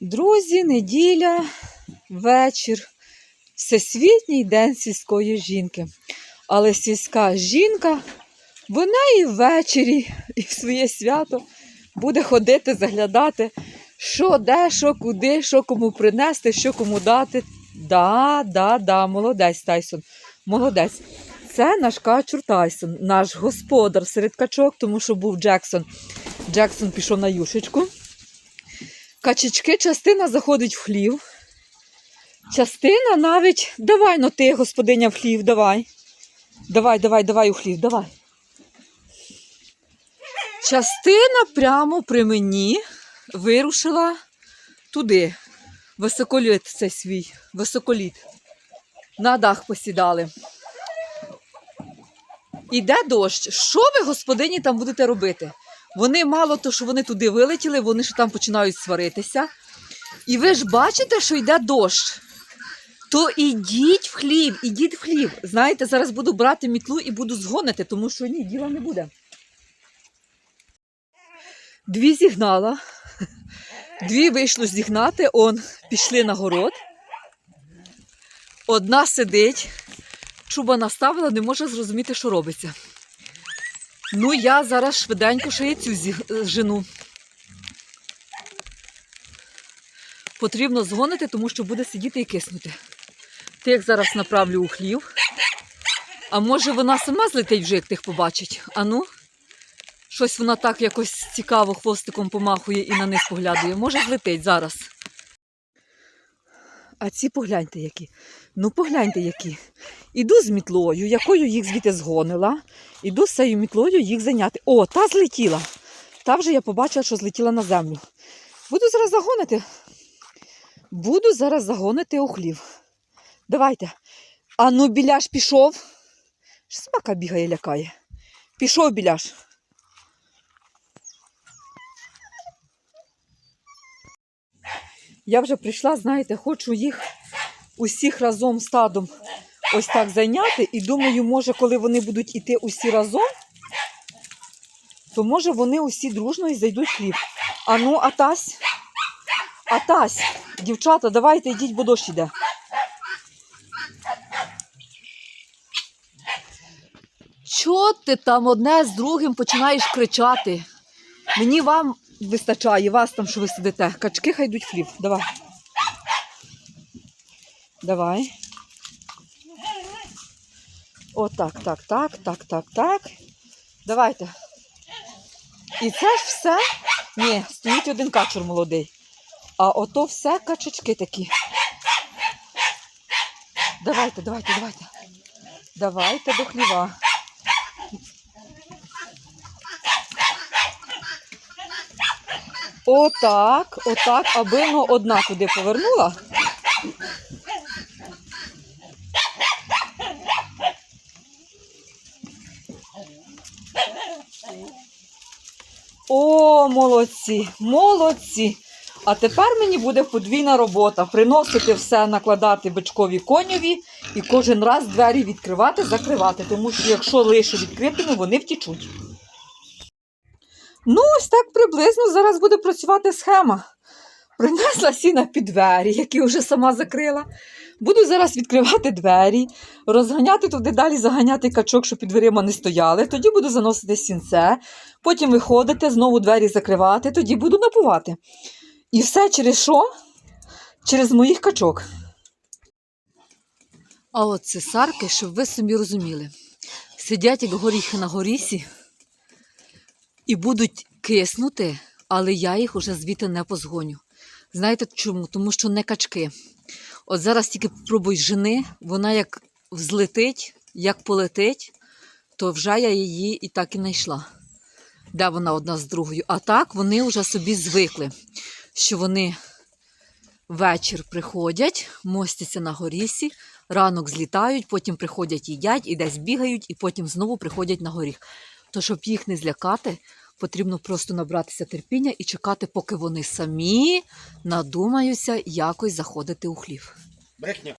Друзі, неділя, вечір, всесвітній день сільської жінки. Але сільська жінка, вона і ввечері, і в своє свято буде ходити, заглядати, що де, що куди, що кому принести, що кому дати. Да, да, да, молодець Тайсон. Молодець. Це наш качур Тайсон, наш господар серед качок, тому що був Джексон. Джексон пішов на юшечку. Качечки, частина заходить в хлів. Частина навіть. Давай, ну ти, господиня, в хлів, давай. Давай, давай, давай у хлів, давай. Частина прямо при мені вирушила туди. Високоліт цей свій, високоліт. На дах посідали. Іде дощ. Що ви, господині, там будете робити? Вони мало то, що вони туди вилетіли, вони ж там починають сваритися. І ви ж бачите, що йде дощ. То ідіть в хлів, ідіть в хлів. Знаєте, зараз буду брати мітлу і буду згонити, тому що ні, діла не буде. Дві зігнала, дві вийшло зігнати, он пішли на город. Одна сидить, чуба наставила, не може зрозуміти, що робиться. Ну, я зараз швиденько ще й цю зі- жену. Потрібно згонити, тому що буде сидіти і киснути. Ти як зараз направлю у хлів. А може вона сама злетить вже, як тих побачить. Ану, щось вона так якось цікаво хвостиком помахує і на них поглядує. Може злетить зараз. А ці погляньте які. Ну погляньте які. Іду з мітлою, якою їх звідти згонила. Іду з цією мітлою їх зайняти. О, та злетіла. Та вже я побачила, що злетіла на землю. Буду зараз загонити. Буду зараз загонити у хлів. Давайте. А ну, біляш пішов. Що Собака бігає, лякає. Пішов біляш. Я вже прийшла, знаєте, хочу їх усіх разом стадом ось так зайняти. І думаю, може, коли вони будуть іти усі разом, то може вони усі дружно і зайдуть хліб. А ну, Атась, Атась, дівчата, давайте йдіть, бо дощ іде. Чого ти там одне з другим починаєш кричати? Мені вам вистачає, вас там, що ви сидите. Качки хай йдуть хліб. Давай. Давай. О, так, так, так, так, так, так. Давайте. І це ж все. Ні, стоїть один качур молодий. А ото все качечки такі. Давайте, давайте, давайте. Давайте до хліва. Отак, отак, аби ну одна туди повернула. О, молодці, молодці. А тепер мені буде подвійна робота. Приносити все, накладати бичкові коньові і кожен раз двері відкривати, закривати. Тому що якщо лише відкритими, вони втічуть. Ну, ось так приблизно зараз буде працювати схема. Принесла сіна під двері, які вже сама закрила. Буду зараз відкривати двері, розганяти туди далі, заганяти качок, щоб під дверима не стояли. Тоді буду заносити сінце, потім виходити, знову двері закривати, тоді буду напувати. І все через що? Через моїх качок. А от цесарки, щоб ви собі розуміли, сидять як горіхи на горісі і будуть киснути, але я їх уже звідти не позгоню. Знаєте чому? Тому що не качки. От зараз тільки попробуй жени, вона як взлетить, як полетить, то вже я її і так і знайшла. Де вона одна з другою. А так вони вже собі звикли, що вони вечір приходять, мостяться на горісі, ранок злітають, потім приходять, їдять і десь бігають, і потім знову приходять на горіх. То, щоб їх не злякати, потрібно просто набратися терпіння і чекати, поки вони самі надумаються якось заходити у хлів. Брехня.